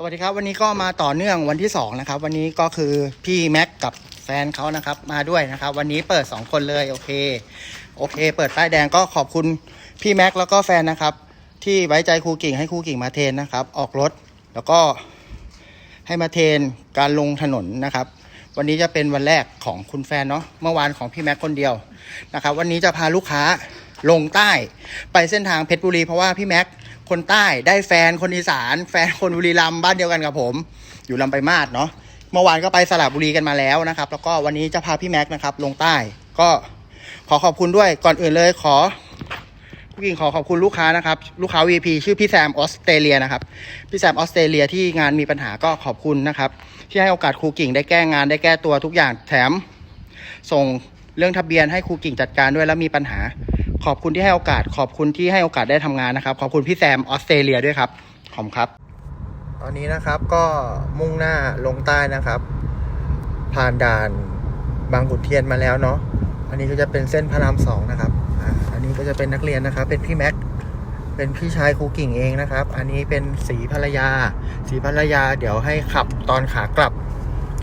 สวัสดีครับวันนี้ก็มาต่อเนื่องวันที่2นะครับวันนี้ก็คือพี่แม็กกับแฟนเขานะครับมาด้วยนะครับ วันนี้เปิด 2 คนเลยโอเคโอเค เปิดป้ายแดงก็ขอบคุณพี่แม็กแล้วก็แฟนนะครับ ที่ไว้ใจครูกิ่งให้ครูกิ่งมาเทนนะครับ ออกรถแล้วก็ให้มาเทนการลงถนนนะครับ วันนี้จะเป็นวันแรกของคุณแฟนเนาะเมื่อวานของพี่แม็กคนเดียวนะครับ วันนี้จะพาลูกค้าลงใต้ไปเส้นทางเพชรบุรีเพราะว่าพี่แม็ก คนใต้ได้แฟนคนอีสาน แฟนคนบุรีรัมย์บ้านเดียวกันกับผม อยู่ลำไปามาศเนาะเมื่อวานก็ไปสระบุรีกันมาแล้วนะครับ แล้วก็วันนี้จะพาพี่แม็กนะครับ ลงใต้ก็ขอขอบคุณด้วยก่อนอื่นเลยขอพี่กิ่งขอขอบคุณลูกค้านะครับ ลูกค้า VP ชื่อพี่แซมออสเตรเลียนะครับ พี่แซมออสเตรเลียที่งานมีปัญหาก็ขอบคุณนะครับ ที่ให้โอกาสครูกิ่งได้แก้งานได้แก้ตัวทุกอย่างแถม ส่งเรื่องทะเบียนให้ครูกิ่งจัดการด้วยแล้วมีปัญหา ขอบคุณที่ให้โอกาส ขอบคุณที่ให้โอกาสได้ทำงานนะครับ ขอบคุณพี่แซมออสเตรเลียด้วยครับขอบคุณครับ ตอนนี้นะครับก็มุ่งหน้าลงใต้นะครับ ผ่านด่านบางขุนเทียนมาแล้วเนาะอันนี้ก็จะเป็นเส้นพระรามสองนะครับอันนี้ก็จะเป็นนักเรียนนะครับ เป็นพี่แม็กเป็นพี่ชายครูกิ่งเองนะครับ อันนี้เป็นสีภรรยา สีภรรยาเดี๋ยวให้ขับตอนขากลับ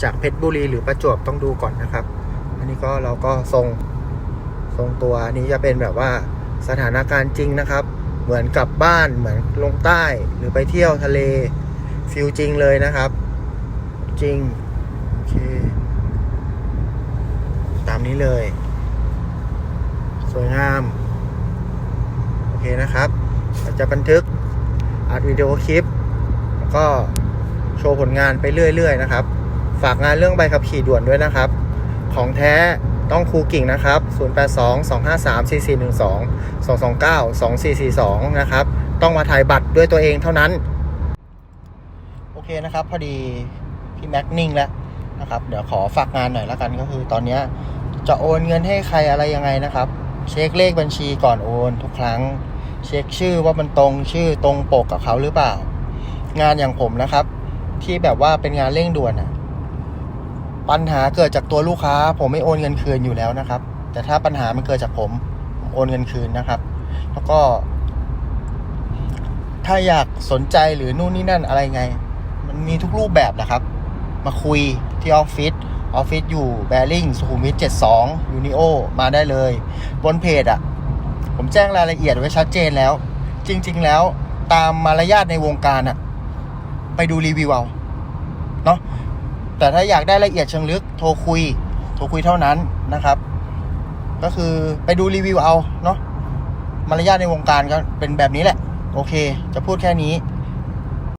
จากเพชรบุรีหรือประจวบต้องดูก่อนนะครับ อันนี้ก็เราก็ทรง ทรงตัวอันนี้จะเป็นแบบว่าสถานการณ์จริงนะครับ เหมือนกลับบ้านเหมือนลงใต้หรือไปเที่ยวทะเลฟิลจริงเลยนะครับ จริงโอเคตามนี้เลย สวยงาม โอเคนะครับเราจะบันทึกอัดวิดีโอคลิป แล้วก็โชว์ผลงานไปเรื่อย ๆ นะครับ ฝากงานเรื่องใบขับขี่ด่วนด้วยนะครับ ของแท้ ต้องครูกิ่งนะครับ 0822534412 2292442 นะครับ ต้องมาถ่ายบัตรด้วยตัวเองเท่านั้น โอเคนะครับ พอดีพี่แม็กนิ่งแล้วนะครับ เดี๋ยวขอฝากงานหน่อยล้วกันก็คือตอนนี้จะโอนเงินให้ใครอะไรยังไงนะครับ เช็คเลขบัญชีก่อนโอนทุกครั้ง เช็คชื่อว่ามันตรงชื่อตรงปกกับเขาหรือเปล่า งานอย่างผมนะครับ ที่แบบว่าเป็นงานเร่งด่วนอะ ปัญหาเกิดจากตัวลูกค้า ผมไม่โอนเงินคืนอยู่แล้วนะครับ แต่ถ้าปัญหามันเกิดจากผมผมโอนเงินคืนนะครับ แล้วก็ ถ้าอยากสนใจหรือนู่นนี่นั่นอะไรไง มันมีทุกรูปแบบแหละครับ มาคุยที่ออฟฟิศออฟฟิศอยู่แบริ่งสุขุมวิท72ยูนิโอมาได้เลย บนเพจอะผมแจ้งรายละเอียดไว้ชัดเจนแล้ว จริง ๆ แล้วตามมารยาทในวงการอะ ไปดูรีวิวเอาเนาะ แต่ถ้าอยากได้ละเอียดเชิงลึกโทรคุย โทรคุยเท่านั้นนะครับ ก็คือไปดูรีวิวเอาเนาะมารยาทในวงการก็เป็นแบบนี้แหละ โอเค จะพูดแค่นี้